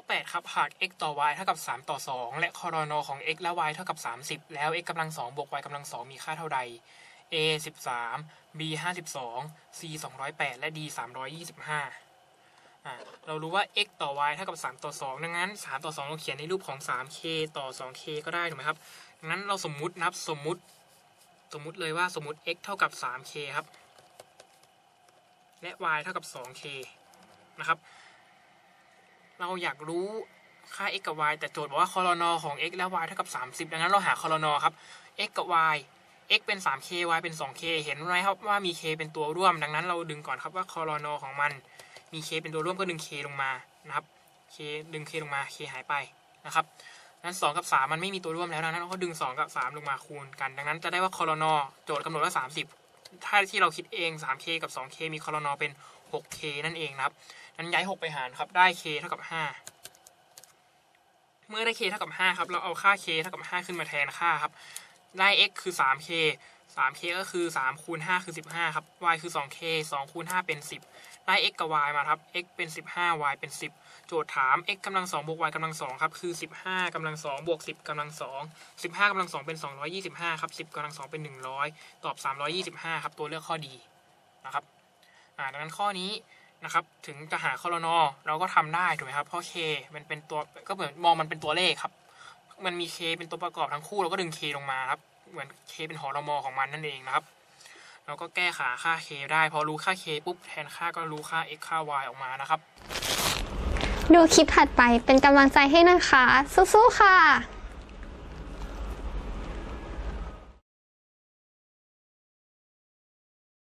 ข้อ8ครับ หาก x ต่อ y เท่ากับ 3 ต่อ 2 และคอรนของ x และ y เท่ากับ 30 แล้ว x กำลัง2บวก y กำลัง2มีค่าเท่าใด a 13 b 52 c 208 และ d 325อะเรารู้ว่า x ต่อ y เท่ากับ 3 ต่อ 2 ดังนั้น 3 ต่อ 2 เราเขียนในรูปของ 3k ต่อ 2k ก็ได้ถูกไหมครับดังนั้นเราสมมุตินับสมมุติ สมมุติเลยว่าสมมุติ x เท่ากับ 3k ครับ และ y เท่ากับ 2k นะครับ เราอยากรู้ค่า x กับ y แต่โจทย์บอกว่าคอรนอของ x และ y เท่ากับ 30 ดังนั้นเราหาคอรนอครับ x กับ y x เป็น 3k y เป็น 2k เห็นไหมครับว่ามี k เป็นตัวร่วม ดังนั้นเราดึงก่อนครับว่าคอรนอของมัน มี k เป็นตัวร่วมก็ดึง k ลงมานะครับ k ดึง k ลงมา k หายไปนะครับดังนั้น 2 กับ 3 มันไม่มีตัวร่วมแล้วดังนั้นเราก็ดึง 2 กับ 3 ลงมาคูณกัน ดังนั้นจะได้ว่าคอรนอโจทย์กำหนดว่า 30 ถ้าที่เราคิดเอง 3k กับ 2k มีคอรนอเป็น 6k นั่นเองนะครับนั้นย้าย 6 ไปหารครับ ได้ k เท่ากับ 5 เมื่อได้ k เท่ากับ 5 ครับ เราเอาค่า k เท่ากับ 5 ขึ้นมาแทนค่าครับ ได้ x คือ 3k 3k ก็คือ 3 คูณ 5 คือ 15 ครับ y คือ 2k 2 คูณ 5 เป็น 10 ได้ x กับ y มาครับ x เป็น 15 y เป็น 10 โจทย์ถาม x กำลัง2บวก y กำลัง2ครับ คือ 15กำลัง2บวก 10กำลัง2 15กำลัง2เป็น 225 ครับ 10กำลัง2เป็น 100 ตอบ 325 ครับ ตัวเลือกข้อดีนะครับ อ่าดังนั้นข้อนี้นะครับถึงจะหาคอรนอเราก็ทำได้ถูกไหมครับเพราะ k มันเป็นตัวก็เหมือนมองมันเป็นตัวเลขครับ มันมี k เป็นตัวประกอบทั้งคู่เราก็ดึง k ลงมาครับเหมือน k เป็นหอรมอของมันนั่นเองนะครับเราก็แก้ขาค่า k ได้พอรู้ค่า k ปุ๊บแทนค่าก็รู้ค่า x ค่า y ออกมานะครับ ดูคลิปถัดไปเป็นกำลังใจให้นะคะ สู้ๆค่ะ